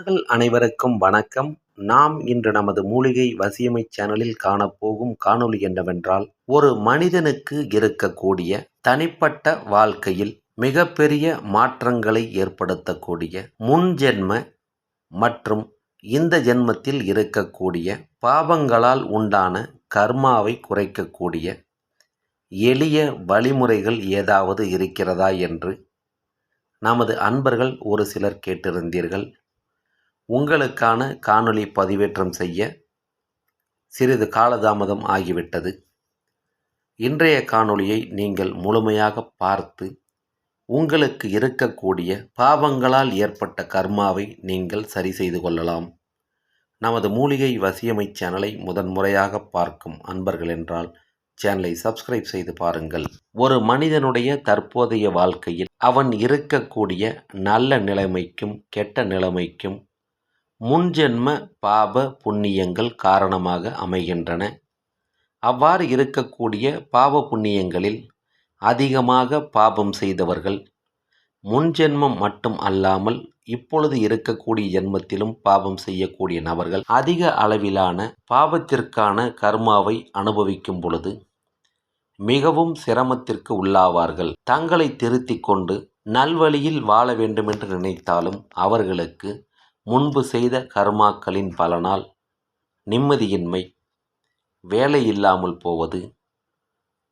நண்பர்கள் அனைவருக்கும் வணக்கம். நாம் இன்று நமது மூலிகை வசியமை சேனலில் காணப்போகும் காணொளி என்னவென்றால் ஒரு மனிதனுக்கு இருக்கக்கூடிய தனிப்பட்ட வாழ்க்கையில் மிகப்பெரிய மாற்றங்களை ஏற்படுத்தக்கூடிய முன்ஜென்ம மற்றும் இந்த ஜென்மத்தில் இருக்கக்கூடிய பாவங்களால் உண்டான கர்மாவை குறைக்கக்கூடிய எளிய வழிமுறைகள் ஏதாவது இருக்கிறதா என்று நமது அன்பர்கள் ஒரு சிலர் கேட்டிருந்தீர்கள். உங்களுக்கான காணொளி பதிவேற்றம் செய்ய சிறிது காலதாமதம் ஆகிவிட்டது. இன்றைய காணொளியை நீங்கள் முழுமையாக பார்த்து உங்களுக்கு இருக்கக்கூடிய பாவங்களால் ஏற்பட்ட கர்மாவை நீங்கள் சரி செய்து கொள்ளலாம். நமது மூலிகை வசியமை சேனலை முதன்முறையாக பார்க்கும் அன்பர்கள் என்றால் சேனலை சப்ஸ்கிரைப் செய்து பாருங்கள். ஒரு மனிதனுடைய தற்போதைய வாழ்க்கையில் அவன் இருக்கக்கூடிய நல்ல நிலைமைக்கும் கெட்ட நிலைமைக்கும் முன்ஜென்ம பாப புண்ணியங்கள் காரணமாக அமைகின்றன. அவ்வாறு இருக்கக்கூடிய பாப புண்ணியங்களில் அதிகமாக பாபம் செய்தவர்கள் முன்ஜென்மம் மட்டும் அல்லாமல் இப்பொழுது இருக்கக்கூடிய ஜென்மத்திலும் பாபம் செய்யக்கூடிய நபர்கள் அதிக அளவிலான பாபத்திற்கான கர்மாவை அனுபவிக்கும் பொழுது மிகவும் சிரமத்திற்கு உள்ளாவார்கள். தங்களை திருத்தி கொண்டு நல்வழியில் வாழ வேண்டுமென்று நினைத்தாலும் அவர்களுக்கு முன்பு செய்த கர்மாக்களின் பலனால் நிம்மதியின்மை வேலை இல்லாமல் போவது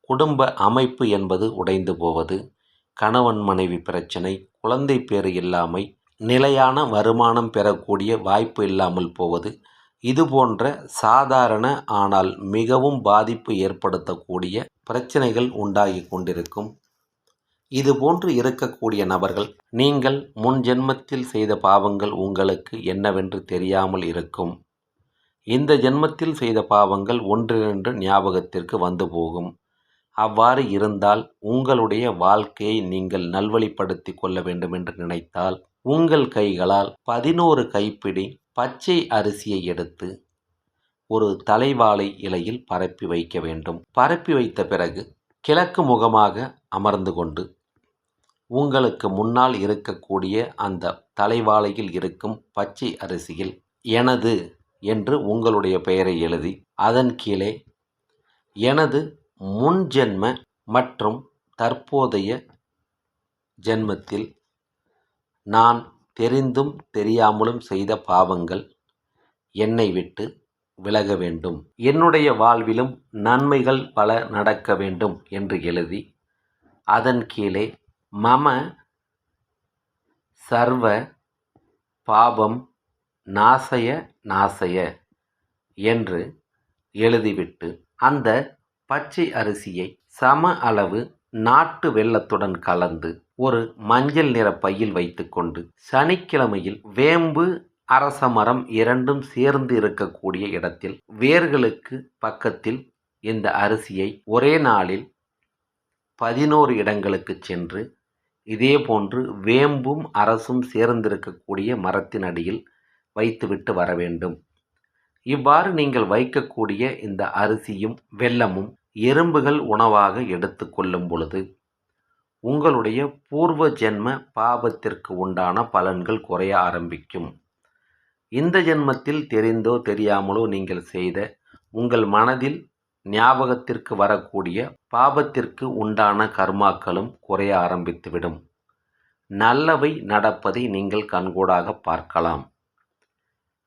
குடும்ப அமைப்பு என்பது உடைந்து போவது கணவன் மனைவி பிரச்சனை குழந்தை பேறு இல்லாமை நிலையான வருமானம் பெறக்கூடிய வாய்ப்பு இல்லாமல் போவது இது போன்ற சாதாரண ஆனால் மிகவும் பாதிப்பு ஏற்படுத்தக்கூடிய பிரச்சனைகள் உண்டாகி கொண்டிருக்கும். இதுபோன்று இருக்கக்கூடிய நபர்கள் நீங்கள் முன் ஜென்மத்தில் செய்த பாவங்கள் உங்களுக்கு என்னவென்று தெரியாமல் இருக்கும். இந்த ஜென்மத்தில் செய்த பாவங்கள் ஒன்றிரண்டு ஞாபகத்திற்கு வந்து போகும். அவ்வாறு இருந்தால் உங்களுடைய வாழ்க்கையை நீங்கள் நல்வழிப்படுத்தி கொள்ள வேண்டும் என்று நினைத்தால் உங்கள் கைகளால் பதினோரு கைப்பிடி பச்சை அரிசியை எடுத்து ஒரு தலைவாழை இலையில் பரப்பி வைக்க வேண்டும். பரப்பி வைத்த பிறகு கிழக்கு முகமாக அமர்ந்து கொண்டு உங்களுக்கு முன்னால் இருக்கக்கூடிய அந்த தலைவாழையில் இருக்கும் பச்சை அரிசியில் எனது என்று உங்களுடைய பெயரை எழுதி அதன் கீழே எனது முன் ஜென்ம மற்றும் தற்போதைய ஜென்மத்தில் நான் தெரிந்தும் தெரியாமலும் செய்த பாவங்கள் என்னை விட்டு விலக வேண்டும். என்னுடைய வாழ்விலும் நன்மைகள் பல நடக்க வேண்டும் என்று எழுதி அதன் கீழே மம சர்வ பாபம் நாசய நாசய என்று எழுதிவிட்டு அந்த பச்சை அரிசியை சம அளவு நாட்டு வெள்ளத்துடன் கலந்து ஒரு மஞ்சள் நிற பையில் வைத்துக்கொண்டு சனிக்கிழமையில் வேம்பு அரச மரம் இரண்டும் சேர்ந்து இருக்கக்கூடிய இடத்தில் வேர்களுக்கு பக்கத்தில் இந்த அரிசியை ஒரே நாளில் பதினோரு இடங்களுக்கு சென்று இதே போன்று வேம்பும் அரசும் சேர்ந்திருக்கக்கூடிய மரத்தின் அடியில் வைத்துவிட்டு வர வேண்டும். இவ்வாறு நீங்கள் வைக்கக்கூடிய இந்த அரிசியும் வெல்லமும் எறும்புகள் உணவாக எடுத்துக்கொள்ளும் பொழுது உங்களுடைய பூர்வ ஜென்ம பாபத்திற்கு உண்டான பலன்கள் குறைய ஆரம்பிக்கும். இந்த ஜென்மத்தில் தெரிந்தோ தெரியாமலோ நீங்கள் செய்த உங்கள் மனதில் ஞாபகத்திற்கு வரக்கூடிய பாபத்திற்கு உண்டான கர்மாக்களும் குறைய ஆரம்பித்துவிடும். நல்லவை நடப்பதை நீங்கள் கண்கூடாக பார்க்கலாம்.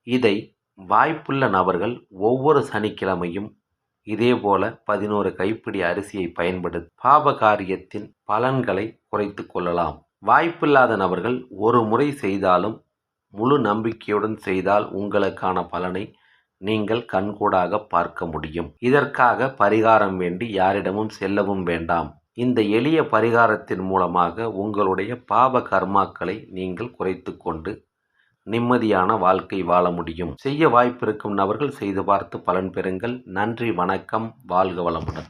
இதை வாய்ப்புள்ள நபர்கள் ஒவ்வொரு சனிக்கிழமையும் இதேபோல பதினோரு கைப்பிடி அரிசியை பயன்படுத்தி பாப காரியத்தின் பலன்களை குறைத்து கொள்ளலாம். வாய்ப்பில்லாத நபர்கள் ஒரு முறை செய்தாலும் முழு நம்பிக்கையுடன் செய்தால் உங்களுக்கான பலனை நீங்கள் கண்கூடாக பார்க்க முடியும். இதற்காக பரிகாரம் வேண்டி யாரிடமும் செல்லவும் வேண்டாம். இந்த எளிய பரிகாரத்தின் மூலமாக உங்களுடைய பாப கர்மாக்களை நீங்கள் குறைத்து கொண்டு நிம்மதியான வாழ்க்கை வாழ முடியும். செய்ய வாய்ப்பிருக்கும் நபர்கள் செய்து பார்த்து பலன் பெறுங்கள். நன்றி வணக்கம். வாழ்க வளமுடன்.